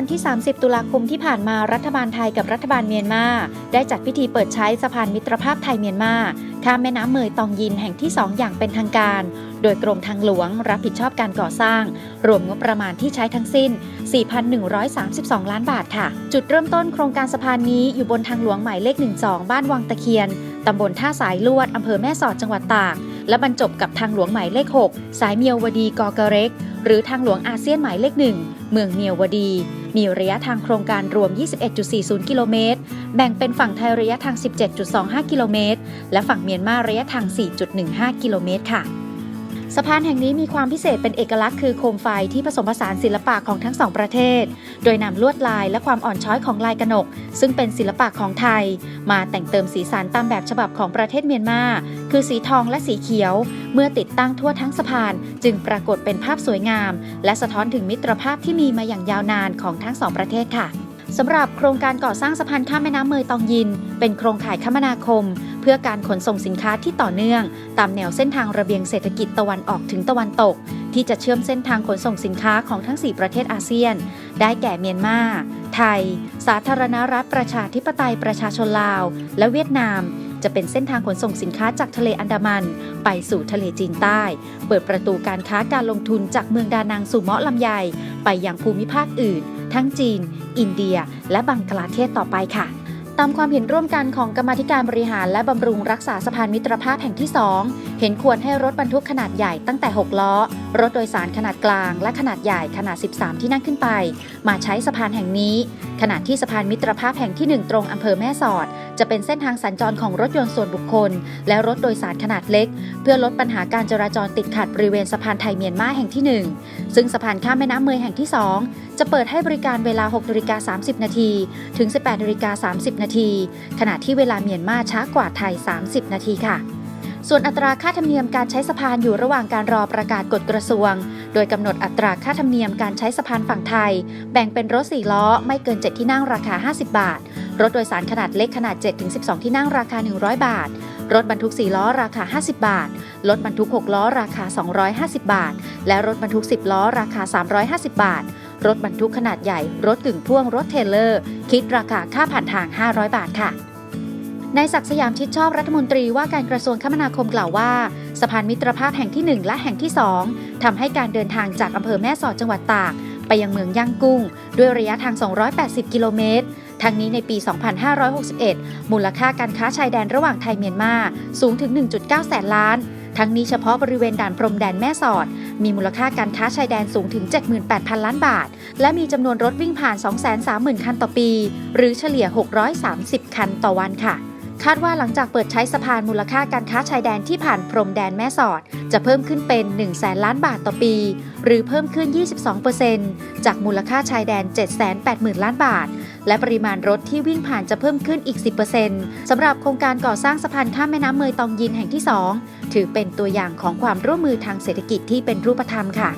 ันที่ 30 ตุลาคมที่ผ่านมารัฐบาลไทยกับรัฐบาลเมียนมา ได้จัดพิธีเปิดใช้สะพานมิตรภาพไทยเมียนมาข้ามแม่น้ำเมยตองยินแห่งที่ 2 อย่างเป็นทางการ โดยกรมทางหลวงรับผิดชอบการก่อสร้าง รวมงบประมาณที่ใช้ทั้งสิ้น 4,132 ล้านบาทค่ะ จุดเริ่มต้นโครงการสะพานนี้อยู่บนทางหลวงหมายเลข 12 บ้านวังตะเคียนตำบลท่าสายลวดอำเภอแม่สอดจังหวัดตาก และบรรจบกับทางหลวงหมายเลข 6 สายเมียววดีกอกระเร็ก หรือทางหลวงอาเซียนหมายเลขหนึ่งเมืองเมียววดี มีระยะทางโครงการรวม 21.40 กิโลเมตร แบ่งเป็นฝั่งไทยระยะทาง 17.25 กิโลเมตร และฝั่งเมียนมาระยะทาง 4.15 กิโลเมตรค่ะ สะพานแห่งนี้มีความพิเศษเป็นเอกลักษณ์คือโคมไฟที่ผสมผสานศิลปะของทั้งสองประเทศ โดยนำลวดลายและความอ่อนช้อยของลายกระหนก ซึ่งเป็นศิลปะของไทย มาแต่งเติมสีสันตามแบบฉบับของประเทศเมียนมา คือสีทองและสีเขียว เมื่อติดตั้งทั่วทั้งสะพาน จึงปรากฏเป็นภาพสวยงาม และสะท้อนถึงมิตรภาพที่มีมาอย่างยาวนานของทั้งสองประเทศค่ะ สำหรับโครงการก่อสร้างสะพานข้ามแม่น้ำเมยตองยิน เป็นโครงข่ายคมนาคม เพื่อการขนส่งสินค้าที่ต่อเนื่อง ตามแนวเส้นทางระเบียงเศรษฐกิจตะวันออกถึงตะวันตก ที่จะเชื่อมเส้นทางขนส่งสินค้าของทั้ง 4 ประเทศอาเซียน ได้แก่เมียนมา ไทย สาธารณรัฐประชาธิปไตยประชาชนลาว และเวียดนาม จะเป็นเส้นทางขนส่งสินค้าจากทะเลอันดามัน ไปสู่ทะเลจีนใต้ เปิดประตูการค้าการลงทุนจากเมืองดานังสู่เมาะลำไย ไปยังภูมิภาคอื่น ทั้งจีน อินเดีย และบังกลาเทศต่อไปค่ะตามความเห็นร่วมกันของกรรมธิการบริหารและบำรุงรักษาสะพานมิตรภาพแห่งที่ 2 เห็นควรให้รถบรรทุกขนาดใหญ่ตั้งแต่ 6 ล้อ รถโดยสารขนาดกลาง และขนาดใหญ่ขนาด 13 ที่นั่งขึ้นไป มาใช้สะพานแห่งนี้ ขณะที่สะพานมิตรภาพแห่งที่ 1 ตรงอำเภอแม่สอด จะเป็นเส้นทางสัญจรของรถยนต์ส่วนบุคคล และรถโดยสารขนาดเล็ก เพื่อลดปัญหาการจราจรติดขัดบริเวณสะพานไทยเมียนมาแห่งที่ 1 ซึ่งสะพานข้ามแม่น้ำเมยแห่งที่ 2 จะเปิดให้บริการเวลา6นาฬิกา30 นาทีถึง 18นาฬิกา30 นาทีขณะที่เวลาเมียนมาช้ากว่าไทย 30 นาทีค่ะ ส่วนอัตราค่าธรรมเนียมการใช้สะพานอยู่ระหว่างการรอประกาศกฎกระทรวง โดยกำหนดอัตราค่าธรรมเนียมการใช้สะพานฝั่งไทย แบ่งเป็นรถ 4 ล้อ ไม่เกิน 7 ที่นั่งราคา 50 บาท รถโดยสารขนาดเล็กขนาด 7-12 ที่นั่งราคา 100 บาท รถบรรทุก 4 ล้อราคา 50 บาท รถบรรทุก 6 ล้อราคา 250 บาท และรถบรรทุก 10 ล้อราคา 350 บาท รถบรรทุกขนาดใหญ่ รถกึ่งพ่วงรถเทเลอร์ คิดราคาค่าผ่านทาง 500 บาทค่ะ นายศักดิ์สยามชิดชอบรัฐมนตรีว่าการกระทรวงคมนาคมกล่าวว่า สะพานมิตรภาพแห่งที่ 1 และแห่งที่ 2ทำให้การเดินทางจากอำเภอแม่สอดจังหวัดตาก ไปยังเมืองย่างกุ้ง ด้วยระยะทาง 280 กิโลเมตร ทั้งนี้ในปี 2561 มูลค่าการค้าชายแดนระหว่างไทยเมียนมาสูงถึง 1.9 แสนล้านทั้งนี้เฉพาะบริเวณด่านพรมแดนแม่สอด มีมูลค่าการค้าชายแดนสูงถึง 78,000 ล้านบาท และมีจำนวนรถวิ่งผ่าน 230,000 คันต่อปี หรือเฉลี่ย 630 คันต่อวันค่ะ คาดว่าหลังจากเปิดใช้สะพานมูลค่าการค้าชายแดนที่ผ่านพรมแดนแม่สอด จะเพิ่มขึ้นเป็น 1 0 0 0 0แสนล้านบาทต่อปี หรือเพิ่มขึ้น 22%จากมูลค่าชายแดน 780,000 ล้านบาท และปริมาณรถที่วิ่งผ่านจะเพิ่มขึ้นอีก 10%สำหรับโครงการก่อสร้างสะพานข้ามแม่น้ำเมยตองยินแห่งที่ 2 ถือเป็นตัวอย่างของความร่วมมือทางเศรษฐกิจที่เป็นรูปธรรมค่ะ